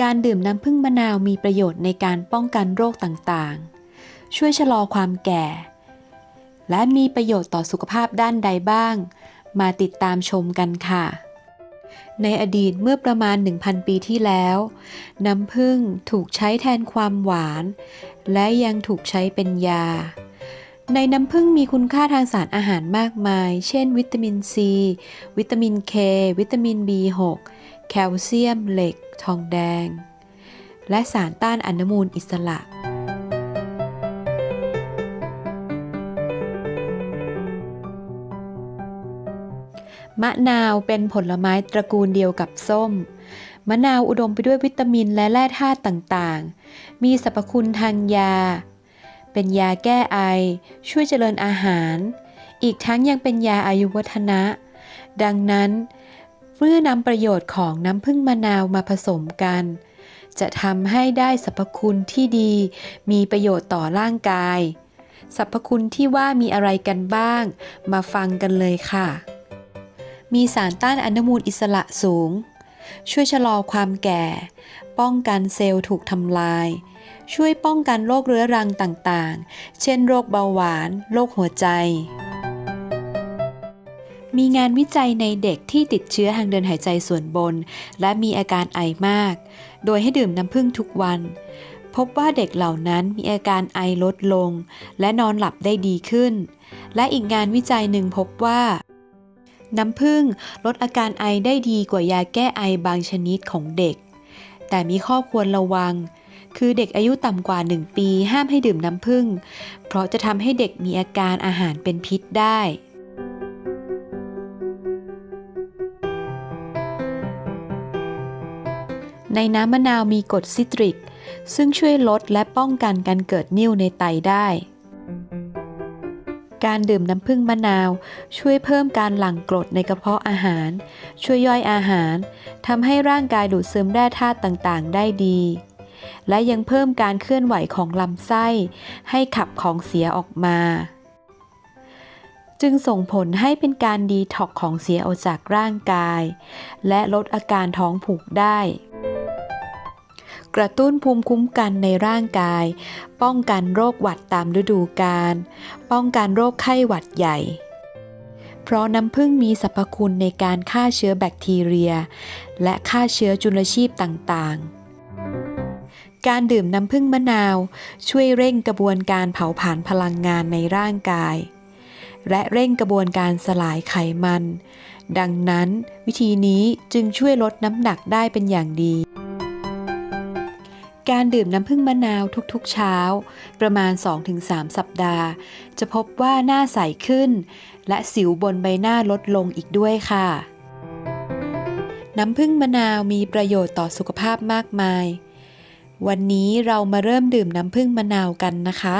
การดื่มน้ำผึ้งมะนาวมีประโยชน์ในการป้องกันโรคต่างๆ ช่วยชะลอความแก่ และมีประโยชน์ต่อสุขภาพด้านใดบ้าง มาติดตามชมกันค่ะ ในอดีตเมื่อประมาณ 1,000 ปีที่แล้ว น้ำผึ้งถูกใช้แทนความหวาน และยังถูกใช้เป็นยา ในน้ำผึ้งมีคุณค่าทางสารอาหารมากมาย เช่น วิตามินซี วิตามินเค วิตามิน B6 แคลเซียม เหล็ก ทองแดง และสารต้านอนุมูลอิสระ มะนาวเป็นผลไม้ตระกูลเดียวกับส้ม มะนาวอุดมไปด้วยวิตามินและแร่ธาตุต่างๆ มีสรรพคุณทางยา เป็นยาแก้ไอ ช่วยเจริญอาหาร อีกทั้งยังเป็นยาอายุวัฒนะ ดังนั้น เมื่อนำประโยชน์ของน้ำผึ้งมะนาวมาผสมกัน จะทำให้ได้สรรพคุณที่ดี มีประโยชน์ต่อร่างกาย สรรพคุณที่ว่ามีอะไรกันบ้าง มาฟังกันเลยค่ะ มีสารต้านอนุมูลอิสระสูง ช่วยชะลอความแก่ ป้องกันเซลล์ถูกทำลาย ช่วยป้องกันโรคเรื้อรังต่างๆ เช่น โรคเบาหวาน โรคหัวใจ มีงานวิจัยในเด็กที่ติดเชื้อทางเดินหายใจส่วนบน และมีอาการไอมาก โดยให้ดื่มน้ำผึ้งทุกวัน พบว่าเด็กเหล่านั้นมีอาการไอลดลง และนอนหลับได้ดีขึ้น และอีกงานวิจัยหนึ่งพบว่า น้ำผึ้งลดอาการไอได้ดีกว่ายาแก้ไอบางชนิดของเด็ก แต่มีข้อควรระวังคือเด็กอายุต่ำกว่า 1 ปีห้ามให้ดื่มน้ำผึ้ง เพราะจะทำให้เด็กมีอาการอาหารเป็นพิษได้ ในน้ำมะนาวมีกรดซิตริก ซึ่งช่วยลดและป้องกันการเกิดนิ่วในไตได้ การดื่มน้ำผึ้งมะนาว ช่วยเพิ่มการหลั่งกรดในกระเพาะอาหาร ช่วยย่อยอาหารทำให้ร่างกายดูดซึมแร่ธาตุต่างๆ ได้ดี และยังเพิ่มการเคลื่อนไหวของลำไส้ ให้ขับของเสียออกมาจึงส่งผลให้เป็นการดีท็อกของเสียออกจากร่างกาย และลดอาการท้องผูกได้ กระตุ้นภูมิคุ้มกันในร่างกาย ป้องกันโรคหวัดตามฤดูกาล ป้องกันโรคไข้หวัดใหญ่ เพราะน้ำผึ้งมีสรรพคุณในการฆ่าเชื้อแบคทีเรีย และฆ่าเชื้อจุลชีพต่างๆการดื่มน้ำผึ้งมะนาว ช่วยเร่งกระบวนการเผาผลาญพลังงานในร่างกาย และเร่งกระบวนการสลายไขมัน ดังนั้นวิธีนี้จึงช่วยลดน้ำหนักได้เป็นอย่างดี การดื่มน้ำผึ้งมะนาวทุกๆเช้า ประมาณ 2-3 สัปดาห์ จะพบว่าหน้าใสขึ้น และสิวบนใบหน้าลดลงอีกด้วยค่ะ น้ำผึ้งมะนาวมีประโยชน์ต่อสุขภาพมากมาย วันนี้เรามาเริ่มดื่มน้ำผึ้งมะนาวกันนะคะ